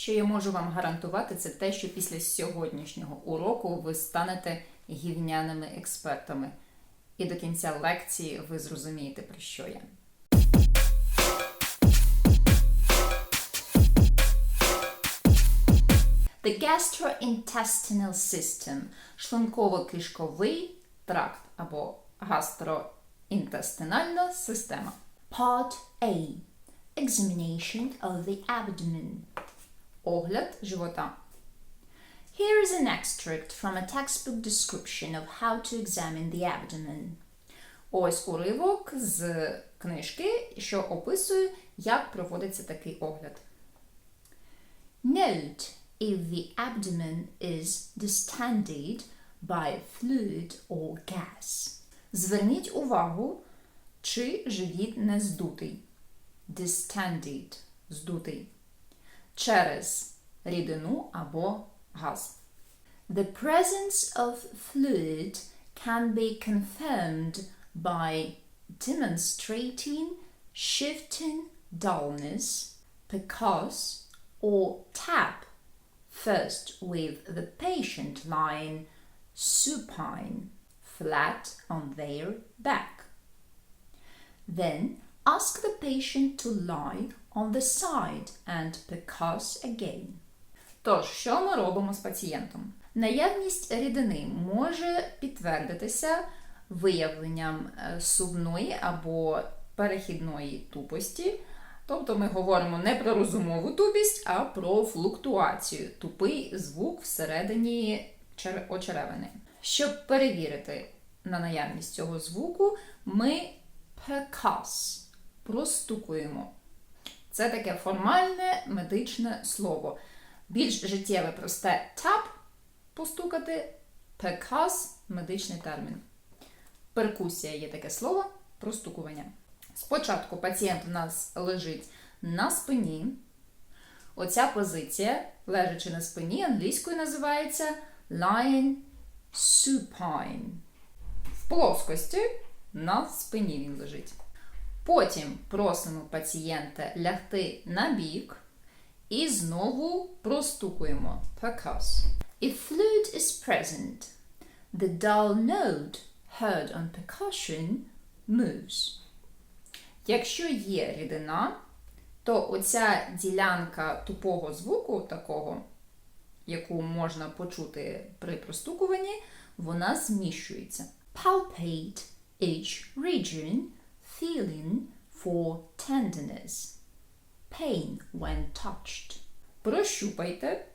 Що я можу вам гарантувати, це те, що після сьогоднішнього уроку ви станете гівняними експертами. І до кінця лекції ви зрозумієте, про що я. The gastrointestinal system – шлунково-кишковий тракт або гастроінтестинальна система. Part A Examination of the abdomen. Огляд живота. Here is an extract from a textbook description of how to examine the abdomen. Ось уривок з книжки, що описує, як проводиться такий огляд. Note if the abdomen is distended by fluid or gas. Зверніть увагу, чи живіт не здутий. Distended – здутий. Через рідину або газ. The presence of fluid can be confirmed by demonstrating shifting dullness, percuss, or tap, first with the patient lying supine, flat on their back. Then ask the patient to lie on the side and percuss again. Тож, що ми робимо з пацієнтом? Наявність рідини може підтвердитися виявленням е, сувної або перехідної тупості. Тобто ми говоримо не про розумову тупість, а про флуктуацію, тупий звук всередині очеревини. Щоб перевірити на наявність цього звуку, ми percuss простукуємо. Це таке формальне медичне слово. Більш життєве просте tap постукати, percuss медичний термін. Перкусія є таке слово простукування. Спочатку пацієнт у нас лежить на спині. Оця позиція, лежачи на спині, англійською називається lying supine. В плоскості на спині він лежить. Потім просимо пацієнта лягти на бік і знову простукуємо percuss. If fluid is present, the dull note heard on percussion moves. Якщо є рідина, то оця ділянка тупого звуку, такого, яку можна почути при простукуванні, вона зміщується. Palpate each region, feeling for tenderness, pain when touched. Прощупайте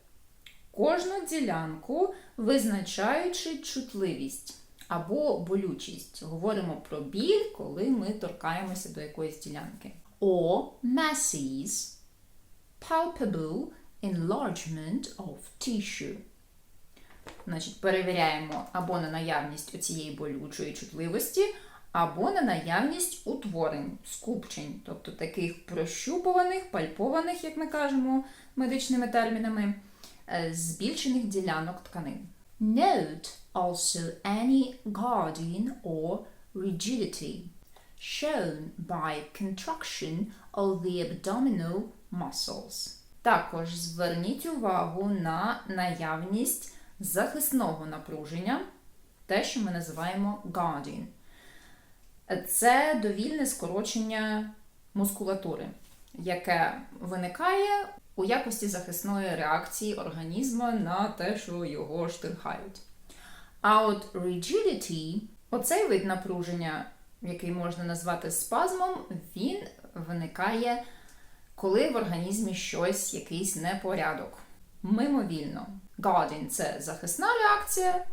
кожну ділянку, визначаючи чутливість або болючість. Говоримо про біль, коли ми торкаємося до якоїсь ділянки. Or masses, palpable enlargement of tissue. Значить, перевіряємо або на наявність оцієї болючої чутливості, або на наявність утворень, скупчень, тобто таких прощупуваних, пальпованих, як ми кажемо медичними термінами, е, збільшених ділянок тканин. Note also any guarding or rigidity shown by contraction of the abdominal muscles. Також зверніть увагу на наявність захисного напруження, те, що ми називаємо guarding. Це довільне скорочення мускулатури, яке виникає у якості захисної реакції організму на те, що його штирхають. А от rigidity, оцей вид напруження, який можна назвати спазмом, він виникає, коли в організмі щось, якийсь непорядок. Мимовільно. Guarding – це захисна реакція,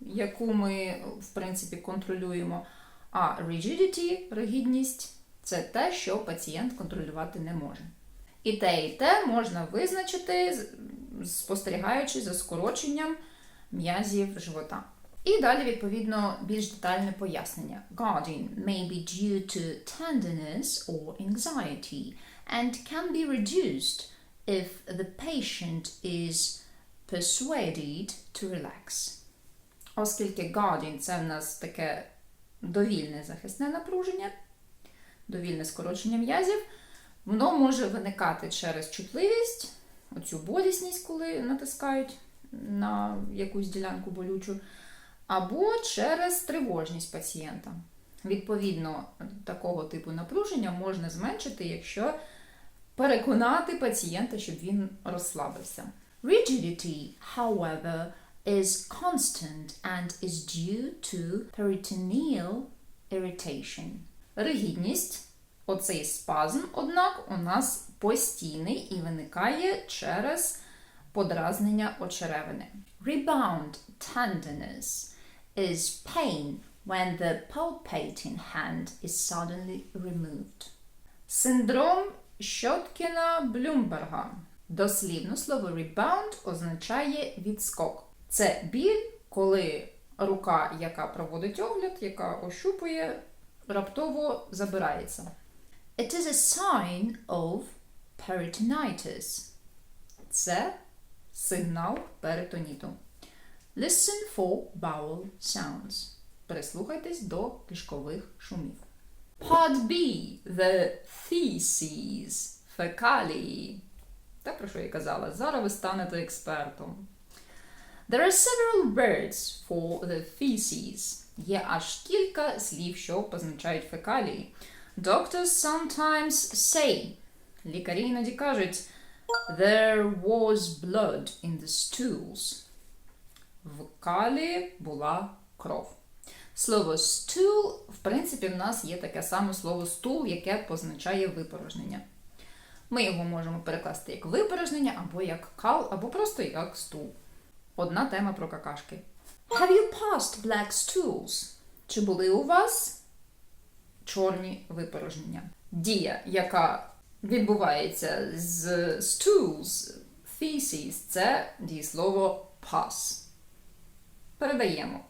яку ми, в принципі, контролюємо. А rigidity, ригідність це те, що пацієнт контролювати не може. І те, і те можна визначити, спостерігаючи за скороченням м'язів живота. І далі, відповідно, більш детальне пояснення. Guarding may be due to tenderness or anxiety and can be reduced if the patient is persuaded to relax. Оскільки guarding – це в нас таке довільне захисне напруження, довільне скорочення м'язів, воно може виникати через чутливість, оцю болісність, коли натискають на якусь ділянку болючу, або через тривожність пацієнта. Відповідно, такого типу напруження можна зменшити, якщо переконати пацієнта, щоб він розслабився. Rigidity, however, is constant and is due to peritoneal irritation. Ригідність, оцей спазм, однак, у нас постійний і виникає через подразнення очеревини. Rebound tenderness is pain when the palpating hand is suddenly removed. Синдром Щоткіна Блюмберга. Дослівно слово rebound означає відскок. Це біль, коли рука, яка проводить огляд, яка ощупує, раптово забирається. It is a sign of peritonitis. Це сигнал перитоніту. Listen for vowel sounds. Прислухайтесь до кишкових шумів. Part B. The feces, фекалії. Те, про що я казала, зараз ви станете експертом. There are several words for the feces. Є аж кілька слів, що позначають фекалії. Doctors sometimes say. Лікарі іноді кажуть There was blood in the stools. В калі була кров. Слово stool, в принципі, в нас є таке саме слово стул, яке позначає випорожнення. Ми його можемо перекласти як випорожнення, або як кал, або просто як стул. Одна тема про какашки. Have you passed black stools? Чи були у вас чорні випорожнення? Дія, яка відбувається з stools, feces, це дієслово pass. Передаємо.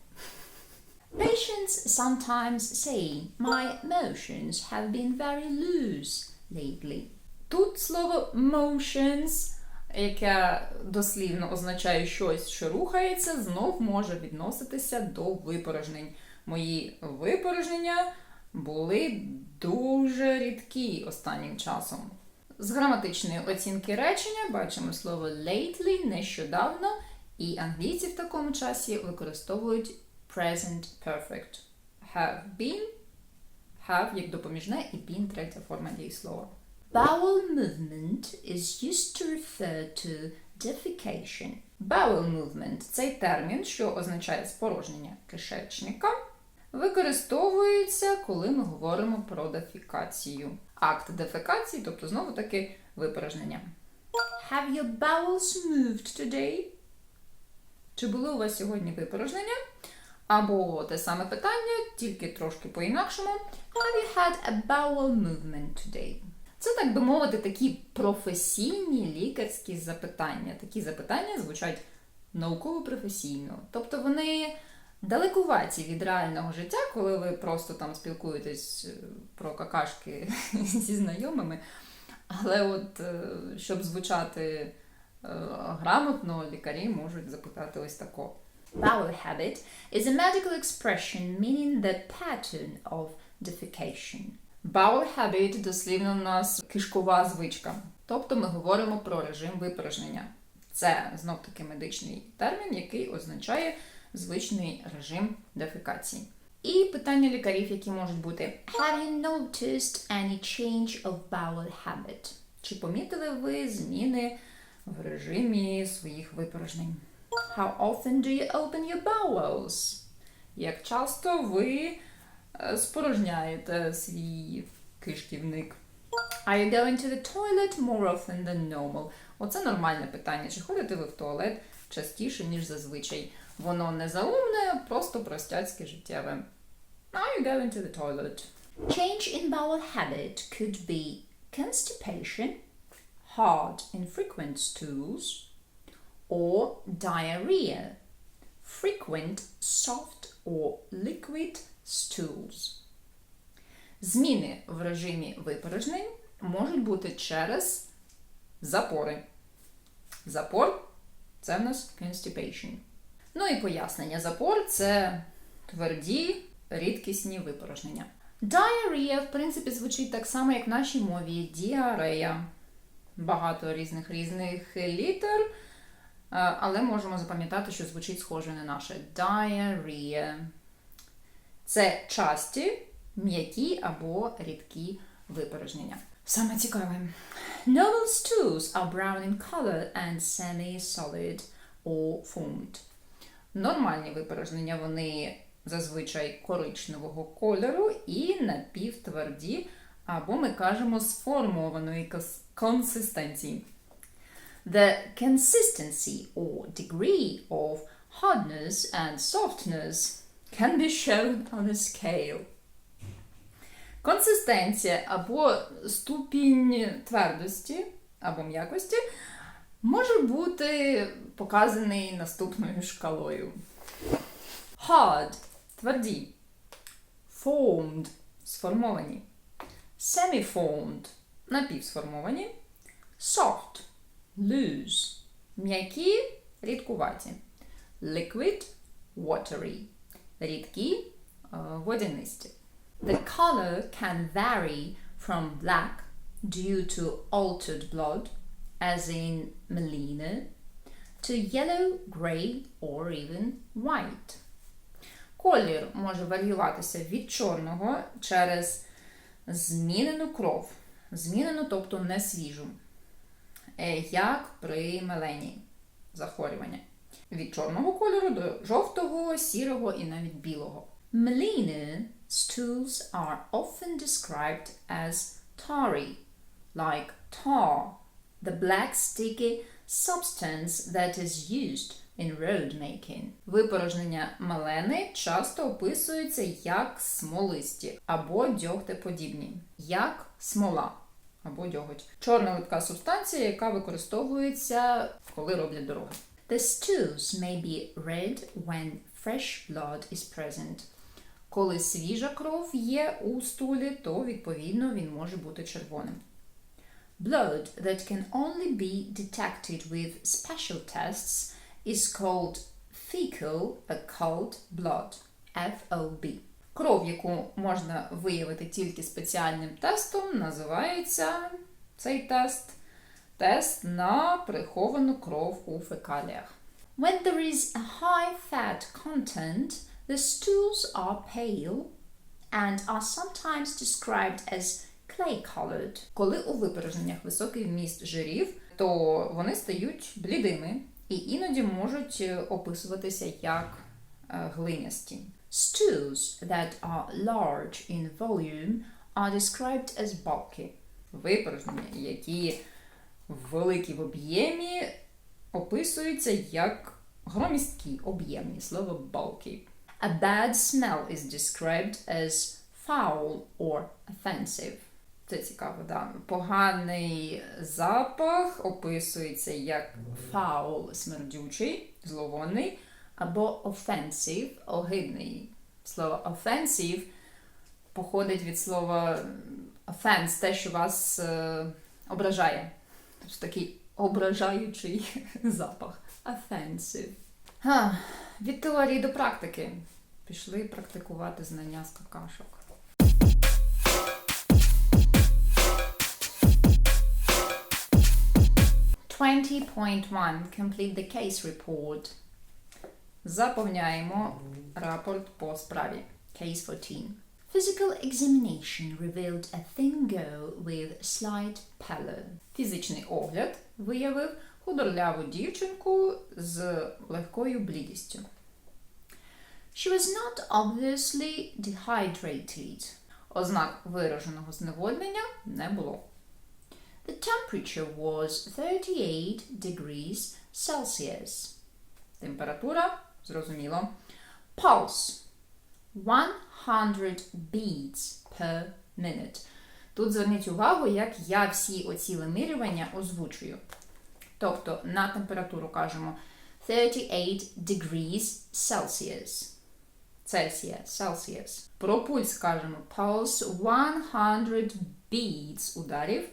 Patients sometimes say, My motions have been very loose lately. Тут слово motions, яке дослівно означає щось, що рухається, знов може відноситися до випорожнень. Мої випорожнення були дуже рідкі останнім часом. З граматичної оцінки речення бачимо слово lately нещодавно, і англійці в такому часі використовують present perfect. Have been, have як допоміжне і been третя форма дієслова. Bowel movement is used to refer to defecation. Bowel movement цей термін, що означає спорожнення кишечника, використовується, коли ми говоримо про дефікацію. Акт дефекації, тобто знову таки випорожнення. Have your bowels moved today? Чи були у вас сьогодні випорожнення? Або те саме питання, тільки трошки по-інакшому. Have you had a bowel movement today? Це, так би мовити, такі професійні лікарські запитання. Такі запитання звучать науково-професійно. Тобто вони далекуваті від реального життя, коли ви просто там спілкуєтесь е, про какашки зі знайомими. Але от е, щоб звучати е, грамотно, лікарі можуть запитати ось тако. Bowel habit is a medical expression meaning the pattern of defecation. Bowel habit дослівно у нас кишкова звичка. Тобто ми говоримо про режим випорожнення. Це знов таки медичний термін, який означає звичний режим дефекації. І питання лікарів, які можуть бути: Have you noticed any change of bowel habit? чи помітили ви зміни в режимі своїх випорожнень? How often do you open your bowels? Як часто ви спорожняєте свій кишківник? Are you going to the toilet more often than normal? Оце нормальне питання. Чи ходите ви в туалет частіше, ніж зазвичай? Воно не заумне, просто простяцьке життєве. Are you going to the toilet? Change in bowel habit could be constipation, hard infrequent stools, or diarrhea, frequent soft or liquid stools. Зміни в режимі випорожнень можуть бути через запори. Запор це в нас constipation. Ну і пояснення. Запор це тверді, рідкісні випорожнення. Diarrhea, в принципі, звучить так само, як в нашій мові діарея. багато різних різних літер, е, але можемо запам'ятати, що звучить схоже на наше diarrhea. Це часті, м'які або рідкі випорожнення. Саме цікаве. Normal stools are brown in color and semi-solid or formed. Нормальні випорожнення вони зазвичай коричневого кольору і напівтверді, або ми кажемо сформованої консистенції. The consistency or degree of hardness and softness can be shown on a scale. Консистенція або ступінь твердості або м'якості може бути показаний наступною шкалою. Hard тверді. Formed сформовані. Semi-formed напівсформовані. Soft loose м'які рідкуваті. Liquid watery рідкі е, водянисті. The color can vary from black due to altered blood, as in melena, to yellow, grey, or even white. Колір може варіюватися від чорного через змінену кров. Змінену, тобто не свіжу. Е, Як при меленії захворювання. Від чорного кольору до жовтого, сірого і навіть білого. Melena stools are often described as tarry, like tar, the black sticky substance that is used in road making. Випорожнення мелени часто описуються як смолисті або дьогтеподібні, як смола або дьоготь. Чорна липка субстанція, яка використовується, коли роблять дороги. The stools may be red when fresh blood is present. Коли свіжа кров є у стулі, то відповідно він може бути червоним. Blood that can only be detected with special tests is called fecal occult blood, FOB. Кров, яку можна виявити тільки спеціальним тестом, називається цей тест тест на приховану кров у фекаліях. When there is a high fat content, the stools are pale and are sometimes described as clay colored. Коли у випорожненнях високий вміст жирів, то вони стають блідими і іноді можуть е, описуватися як е, глинясті. Stools that are large in volume are described as bulky. Випорожнення, які великі в об'ємі, описуються як громісткі об'ємні, слово bulky. A bad smell is described as foul or offensive. Це цікаво, да. Поганий запах описується як фаул смердючий, зловонний, або offensive – огидний. Слово offensive походить від слова offense, те, що вас е, ображає. Тобто такий ображаючий запах. Offensive. Ха, від теорії до практики. Пішли практикувати знання з какашок. Twenty point one. Complete the case report. Заповняємо рапорт по справі. Case 14. Physical examination revealed a thin girl with slight pallor. Фізичний огляд виявив худорляву дівчинку з легкою блідістю. She was not obviously dehydrated. Ознак вираженого зневоднення не було. The temperature was 38 degrees Celsius. Температура, зрозуміло. Pulse 100 beats per minute. Тут зверніть увагу, як я всі оці вимірювання озвучую. Тобто на температуру кажемо 38 degrees Celsius. Цельсія, Celsius. Про пульс кажемо pulse 100 beats ударів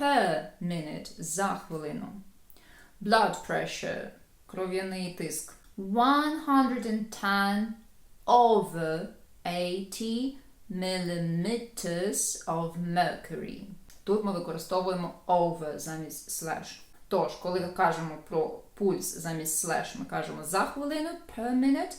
per minute за хвилину. Blood pressure кров'яний тиск 110 over 80 millimeters of mercury. Тут ми використовуємо over замість slash. Тож, коли кажемо про пульс замість slash, ми кажемо за хвилину per minute.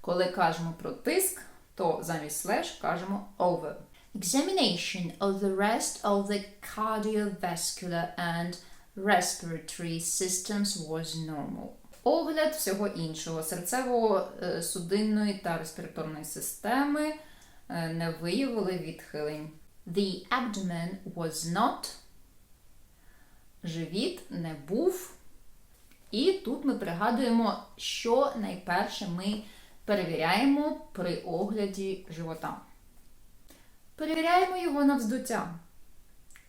Коли кажемо про тиск, то замість slash кажемо over. Examination of the rest of the cardiovascular and respiratory systems was normal. Огляд всього іншого серцево-судинної та респіраторної системи е, не виявили відхилень. The abdomen was not Живіт не був. І тут ми пригадуємо, що найперше ми перевіряємо при огляді живота. Перевіряємо його на вздуття.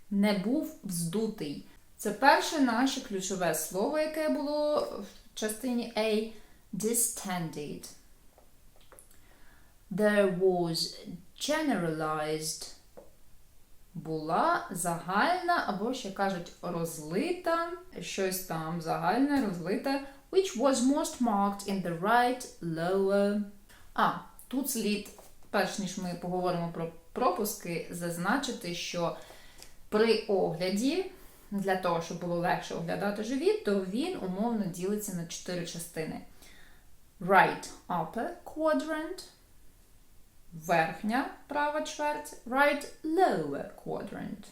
Не був вздутий. Це перше наше ключове слово, яке було в частині A distended. there was generalized Була загальна, або ще кажуть, розлита, щось там загальне, розлите. which was most marked in the right lower А, тут слід, перш ніж ми поговоримо про пропуски, зазначити, що при огляді, для того, щоб було легше оглядати живіт, то він умовно ділиться на чотири частини: right upper quadrant, верхня права чверть, right lower quadrant,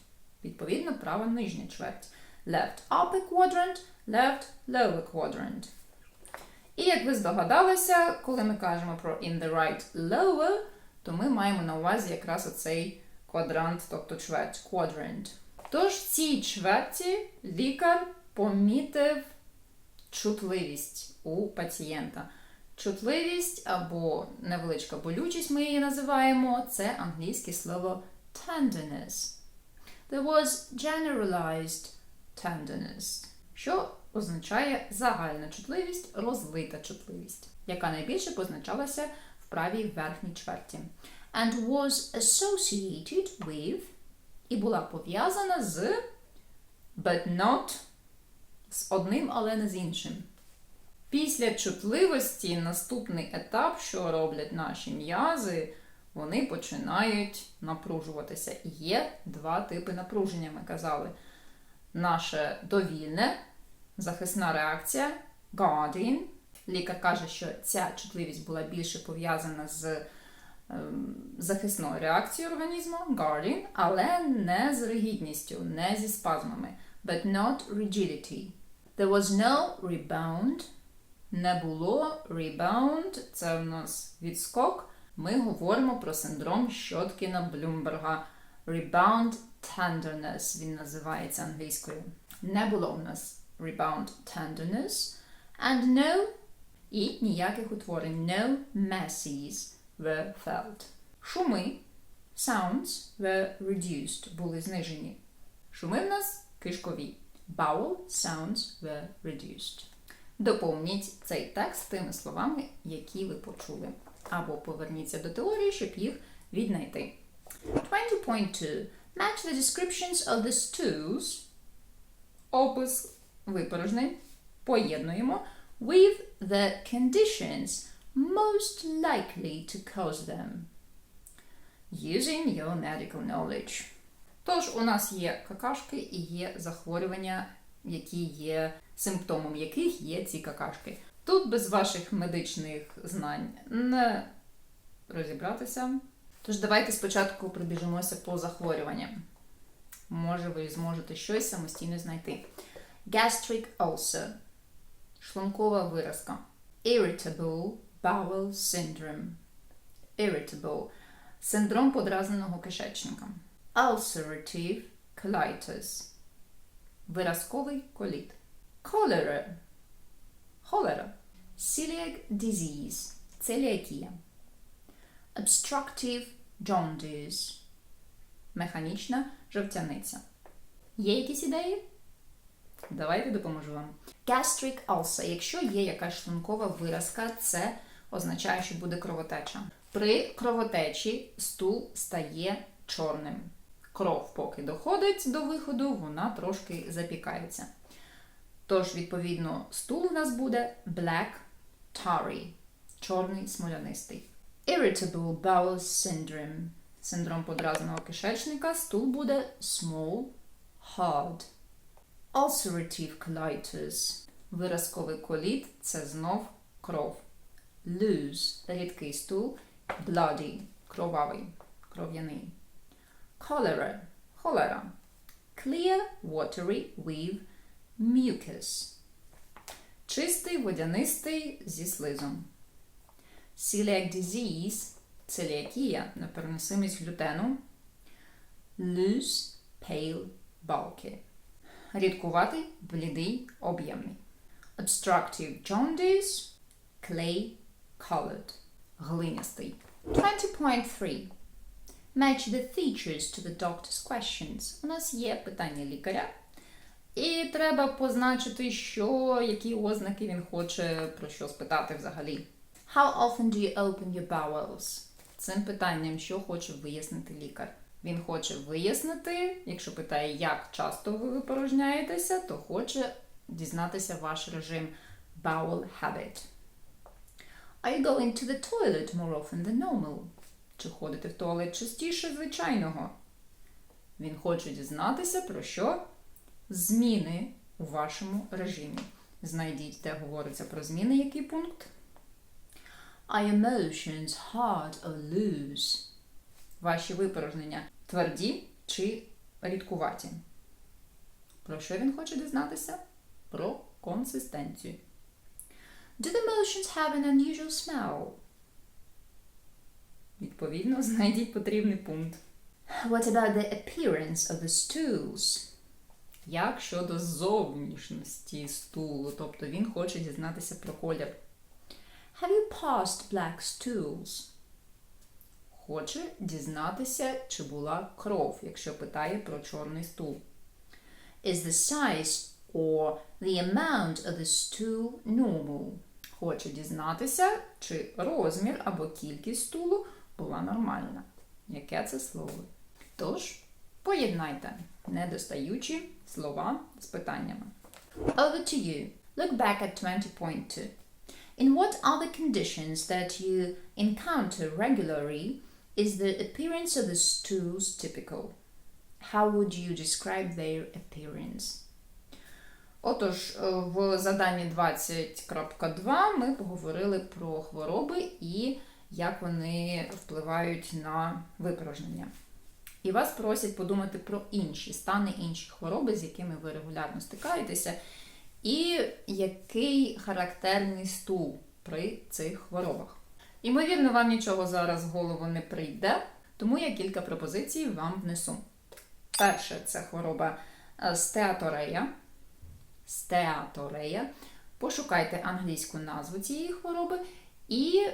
відповідно, права нижня чверть, left upper quadrant, left lower quadrant. І як ви здогадалися, коли ми кажемо про in the right lower, то ми маємо на увазі якраз оцей квадрант, тобто чверть, quadrant. Тож в цій чверті лікар помітив чутливість у пацієнта. Чутливість або невеличка болючість ми її називаємо, це англійське слово tenderness. there was generalized tenderness, що означає загальна чутливість, розлита чутливість, яка найбільше позначалася в правій верхній чверті. and was associated with І була пов'язана з but not з одним, але не з іншим. Після чутливості наступний етап, що роблять наші м'язи, вони починають напружуватися. Є два типи напруження, ми казали. Наше довільне, захисна реакція, guarding. Лікар каже, що ця чутливість була більше пов'язана з захисною реакцією організму, guarding, але не з ригідністю, не зі спазмами. But not rigidity. there was no rebound Не було rebound, це в нас відскок. Ми говоримо про синдром Щоткіна Блюмберга. Rebound tenderness він називається англійською. Не було в нас rebound tenderness and no і ніяких утворень. No masses were felt. Шуми sounds were reduced, були знижені. Шуми в нас кишкові. Bowel sounds were reduced. Доповніть цей текст тими словами, які ви почули. Або поверніться до теорії, щоб їх віднайти. 20.2 match the descriptions of the stools Опис випорожнень поєднуємо with the conditions most likely to cause them using your medical knowledge. Тож у нас є какашки і є захворювання, які є симптомом яких є ці какашки. Тут без ваших медичних знань не розібратися. Тож давайте спочатку пробіжимося по захворюванням. Може, ви зможете щось самостійно знайти. Gastric ulcer – шлункова виразка. Irritable bowel syndrome. Irritable – синдром подразненого кишечника. Ulcerative colitis – виразковий коліт. Cholera – холера. Celiac disease – целіакія. Obstructive jaundice – механічна жовтяниця. Є якісь ідеї? Давайте допоможу вам. Gastric ulcer. Якщо є якась шлункова виразка, це означає, що буде кровотеча. При кровотечі стул стає чорним. Кров, поки доходить до виходу, вона трошки запікається. Тож, відповідно, стул у нас буде black tarry, чорний смолянистий. Irritable bowel syndrome, синдром подразненого кишечника, стул буде small hard. Ulcerative colitis. Виразковий коліт це знов кров. Loose рідкий стул. Bloody кровавий, кров'яний. Cholera холера. Clear watery with mucus. Чистий водянистий зі слизом. Celiac disease целіакія, непереносимість глютену. Loose, pale, bulky. Рідкуватий, блідий, об'ємний. Obstructive jaundice, clay colored. Глинястий. 20.3. Match the features to the doctor's questions. У нас є питання лікаря. І треба позначити, що, які ознаки він хоче про що спитати взагалі. How often do you open your bowels? Цим питанням, що хоче вияснити лікар. Він хоче вияснити, якщо питає, як часто ви випорожняєтеся, то хоче дізнатися ваш режим bowel habit. Are you going to the toilet more often than normal? Чи ходите в туалет частіше звичайного? Він хоче дізнатися про що? Зміни у вашому режимі. Знайдіть, де говориться про зміни, який пункт. Are emotions hard or loose? Ваші випорожнення тверді чи рідкуваті? Про що він хоче дізнатися? Про консистенцію. Do the motions have an unusual smell? Відповідно, знайдіть потрібний пункт. What about the appearance of the stools? Як щодо зовнішності стулу, тобто він хоче дізнатися про колір. Have you passed black stools? Хоче дізнатися, чи була кров, якщо питає про чорний стул. Is the size or the amount of the stool normal? Хоче дізнатися, чи розмір або кількість стулу була нормальна. Яке це слово? Тож, поєднайте недостаючі слова з питаннями. Over to you. Look back at 20.2. In what other conditions that you encounter regularly is the appearance of the stools typical? How would you describe their appearance? Отож, е, в заданні 20.2 ми поговорили про хвороби і як вони впливають на випорожнення. І вас просять подумати про інші стани, інші хвороби, з якими ви регулярно стикаєтеся, і який характерний стул при цих хворобах. Ймовірно, вам нічого зараз в голову не прийде, тому я кілька пропозицій вам внесу. Перше це хвороба е, стеаторея. Стеаторея. Пошукайте англійську назву цієї хвороби і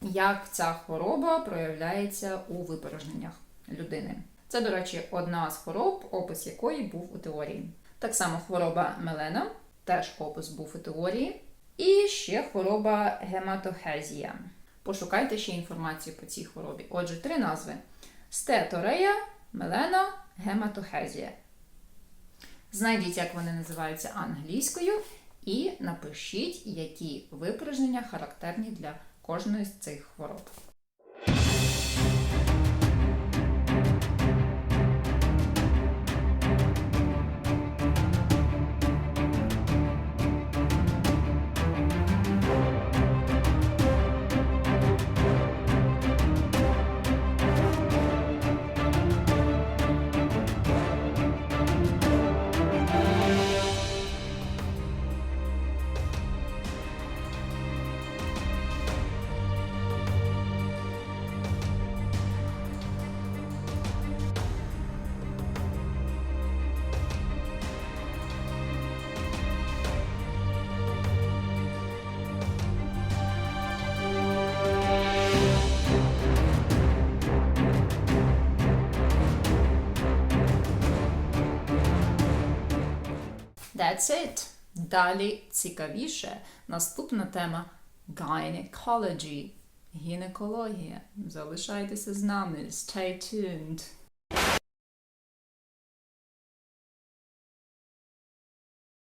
як ця хвороба проявляється у випорожненнях людини. Це, до речі, одна з хвороб, опис якої був у теорії. Так само хвороба мелена, теж опис був у теорії. І ще хвороба гематохезія. Пошукайте ще інформацію по цій хворобі. Отже, три назви: стеаторея, мелена, гематохезія. Знайдіть, як вони називаються англійською, і напишіть, які випорожнення характерні для кожної з цих хвороб. That's it. Далі цікавіше. Наступна тема gynecology. Гінекологія. Залишайтеся з нами. Stay tuned.